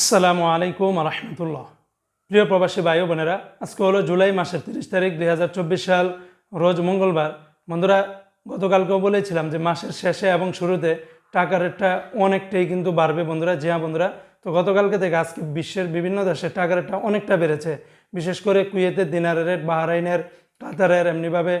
আসসালামু আলাইকুম রহমতুল্লাহ প্রিয় প্রবাসী ভাই বোনেরা, আজকে হলো জুলাই মাসের তিরিশ তারিখ দুই হাজার চব্বিশ সাল, রোজ মঙ্গলবার। বন্ধুরা, গতকালকেও বলেছিলাম যে মাসের শেষে এবং শুরুতে টাকার রেটটা অনেকটাই কিন্তু বাড়বে বন্ধুরা। জি হ্যাঁ বন্ধুরা, তো গতকালকে থেকে আজকে বিশ্বের বিভিন্ন দেশে টাকার রেটটা অনেকটা বেড়েছে। বিশেষ করে কুয়েতের দিনারের রেট, বাহরাইনের, কাতারের, এমনিভাবে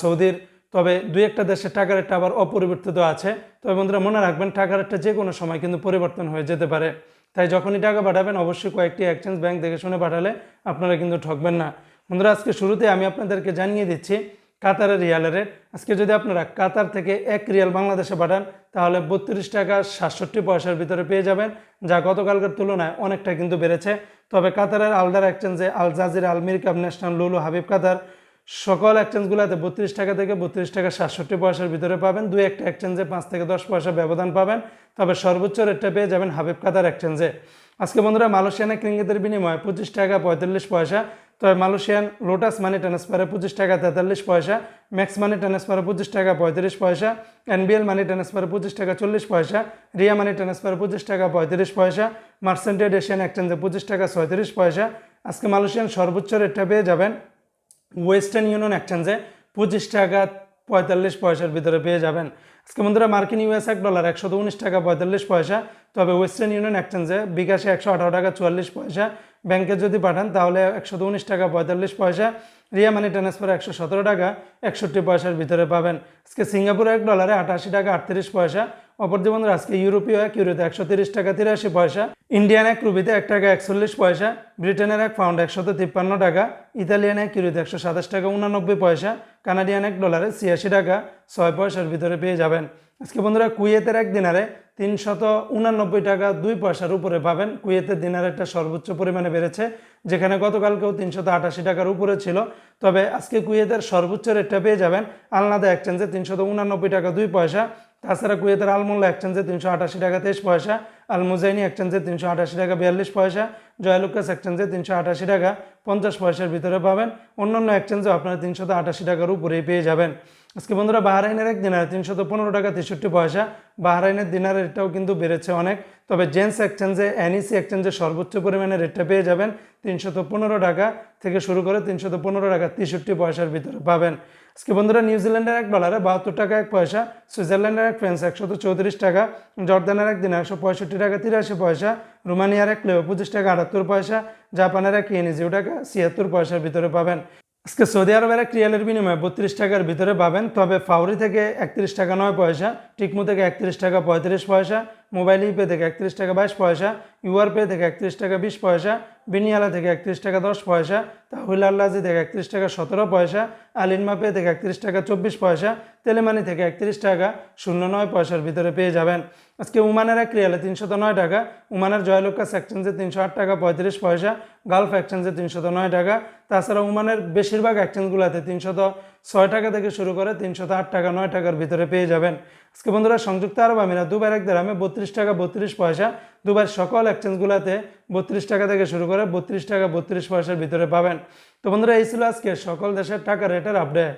সৌদির। তবে দুই একটা দেশের টাকার রেটটা আবার অপরিবর্তিত আছে। তবে বন্ধুরা, মনে রাখবেন টাকার রেটটা যে কোনো সময় কিন্তু পরিবর্তন হয়ে যেতে পারে। তাই যখনই টাকা পাঠাবেন, অবশ্যই কয়েকটি এক্সচেঞ্জ ব্যাংক দেখে শুনে পাঠালে আপনারা কিন্তু ঠকবেন না। বন্ধুরা, আজকে শুরুতে আমি আপনাদেরকে জানিয়ে দিচ্ছি কাতারের রিয়ালের রেট। আজকে যদি আপনারা কাতার থেকে এক রিয়াল বাংলাদেশে পাঠান, তাহলে বত্রিশ টাকা সাতষট্টি পয়সার ভিতরে পেয়ে যাবেন, যা গতকালকার তুলনায় অনেকটা কিন্তু বেড়েছে। তবে কাতারের আলদার এক্সচেঞ্জে আল জাজির আলমির কাপ ন্যাশনাল লুলু, হাবিব কাতার সকল এক্সচেঞ্জগুলোতে বত্রিশ টাকা থেকে বত্রিশ টাকা সাতষট্টি পয়সার ভিতরে পাবেন। দুই একটা এক্সচেঞ্জে পাঁচ থেকে দশ পয়সা ব্যবধান পাবেন। তবে সর্বোচ্চ রেটটা পেয়ে যাবেন হাবিব কাতার এক্সচেঞ্জে আজকে বন্ধুরা মালয়েশিয়ানে ক্রিঙ্গিতের বিনিময়ে পঁচিশ টাকা পঁয়তাল্লিশ পয়সা। তবে মালয়েশিয়ান লোটাস মানি ট্রান্সফারে পঁচিশ টাকা তেতাল্লিশ পয়সা। ম্যাক্স মানি ট্রান্সফারে পঁচিশ টাকা পঁয়ত্রিশ পয়সা। এনবিএল মানি ট্রান্সফারে পঁচিশ টাকা চল্লিশ পয়সা। রিয়া মানি ট্রান্সফারে পঁচিশ টাকা পঁয়ত্রিশ পয়সা। মার্সেন্টেড এশিয়ান এক্সচেঞ্জে পঁচিশ টাকা ছয়ত্রিশ পয়সা। আজকে মালয়েশিয়ান সর্বোচ্চ রেটটা পেয়ে যাবেন ওয়েস্টার্ন ইউনিয়ন এক্সচেঞ্জে পঁচিশ টাকা পঁয়তাল্লিশ পয়সার ভিতরে পেয়ে যাবেন। আজকে বন্ধুরা মার্কিন ইউএস এক ডলার একশো উনিশ টাকা পঁয়তাল্লিশ পয়সা, তবে ওয়েস্টার্ন ইউনিয়ন এক্সচেঞ্জে বিকাশে একশো আঠারো টাকা চুয়াল্লিশ পয়সা। ব্যাংকে যদি পাঠান, তাহলে একশো উনিশ টাকা পঁয়তাল্লিশ পয়সা। রিয়া মানি ট্রান্সফার একশো সতেরো টাকা, একষট্টি পয়সার ভিতরে পাবেন। আজকে সিঙ্গাপুরে এক ডলারে আটাশি টাকা আটত্রিশ পয়সা অপরদি বন্ধুরা, আজকে ইউরোপীয় এক ইউরোতে একশো তিরিশ টাকা তিরাশি পয়সা, ইন্ডিয়ান এক রুবিতে এক টাকা একচল্লিশ পয়সা, ব্রিটেনের এক পাউন্ড একশত তিপ্পান্ন টাকা, ইতালিয়ান এক ইউরোতে একশো সাতাশ টাকা উনানব্বই পয়সা, কানাডিয়ান এক ডলারে ছিয়াশি টাকা ছয় পয়সার ভিতরে পেয়ে যাবেন। আজকে বন্ধুরা, কুয়েতের এক দিনারে তিনশত উনানব্বই টাকা দুই পয়সার উপরে পাবেন। কুয়েতের দিনারেরটা সর্বোচ্চ পরিমাণে বেড়েছে, যেখানে গতকালকেও তিনশত আটাশি টাকার উপরে ছিল। তবে আজকে কুয়েতের সর্বোচ্চ রেটটা পেয়ে যাবেন। আলনাদা এক্সচেঞ্জে তিনশত উনানব্বই টাকা দুই পয়সা তাছাড়া কুয়েতের আলমোল্লা এক্সচেঞ্জে তিনশো আটাশি টাকা তেইশ পয়সা, আলমুজাইনি এক্সচেঞ্জে তিনশো আটাশি টাকা বিয়াল্লিশ পয়সা, জয়ালুকাস এক্সচেঞ্জে তিনশো আটাশি টাকা পঞ্চাশ পয়সার ভিতরে পাবেন। অন্যান্য এক্সচেঞ্জেও আপনারা তিনশত আটাশি টাকার উপরেই পেয়ে যাবেন। আজকে বন্ধুরা বাহরাইনের এক দিনারে তিনশত পনেরো টাকা তেষট্টি পয়সা। বাহরাইনের দিনারের রেটটাও কিন্তু বেড়েছে অনেক। তবে জেন্স এক্সচেঞ্জে এনইসি এক্সচেঞ্জে সর্বোচ্চ পরিমাণে রেটটা পেয়ে যাবেন। তিনশত পনেরো টাকা থেকে শুরু করে তিনশত পনেরো টাকা তেষট্টি পয়সার ভিতরে পাবেন। আজকে বন্ধুরা নিউজিল্যান্ডের এক ডলারে বাহাত্তর টাকা, এক পয়সা, সুইজারল্যান্ডের এক ফ্রেন্স একশত চৌত্রিশ টাকা, জর্দানের এক দিন একশো পঁয়ষট্টি টাকা, তিরাশি পয়সা, রোমানিয়ার এক লেও পঁচিশ টাকা, আটাত্তর পয়সা, জাপানের এক ইয়েনিজিও টাকা, ছিয়াত্তর পয়সার ভিতরে পাবেন। আজকে সৌদি আরবের এক রিয়ালের বিনিময়ে বত্রিশ টাকার ভিতরে পাবেন, তবে ফাউরি থেকে একত্রিশ টাকা, নয় পয়সা টিকমু থেকে একত্রিশ টাকা পঁয়ত্রিশ পয়সা, মোবাইল ইপে থেকে একত্রিশ টাকা বাইশ পয়সা, ইউআর পে থেকে একত্রিশ টাকা বিশ পয়সা, বিনিয়ালা থেকে একত্রিশ টাকা দশ পয়সা, তাহুল আল্লাজি থেকে একত্রিশ টাকা সতেরো পয়সা আলিনমা পে থেকে একত্রিশ টাকা চব্বিশ পয়সা, তেলেমানি থেকে একত্রিশ টাকা শূন্য নয় পয়সার ভিতরে পেয়ে যাবেন। আজকে উমানের এক রিয়ালে তিনশত নয় টাকা, উমানের জয়লোকাস এক্সচেঞ্জে তিনশো আট টাকা পঁয়ত্রিশ পয়সা, গালফ এক্সচেঞ্জে তিনশত নয় টাকা, তাছাড়া উমানের বেশিরভাগ এক্সচেঞ্জগুলোতে তিনশত ছয় টাকা থেকে শুরু করে তিনশত আট টাকা, নয় টাকার ভিতরে পেয়ে যাবেন। আজকে বন্ধুরা, সংযুক্ত আরব আমিরা দুবার এক দেড়ামে বত্রিশ টাকা বত্রিশ পয়সা দুবার সকল এক্সচেঞ্জগুলোতে বত্রিশ টাকা থেকে শুরু করে বত্রিশ টাকা বত্রিশ পয়সার ভিতরে পাবেন। তো বন্ধুরা, এই ছিল আজকে সকল দেশের টাকা রেটের আপডেট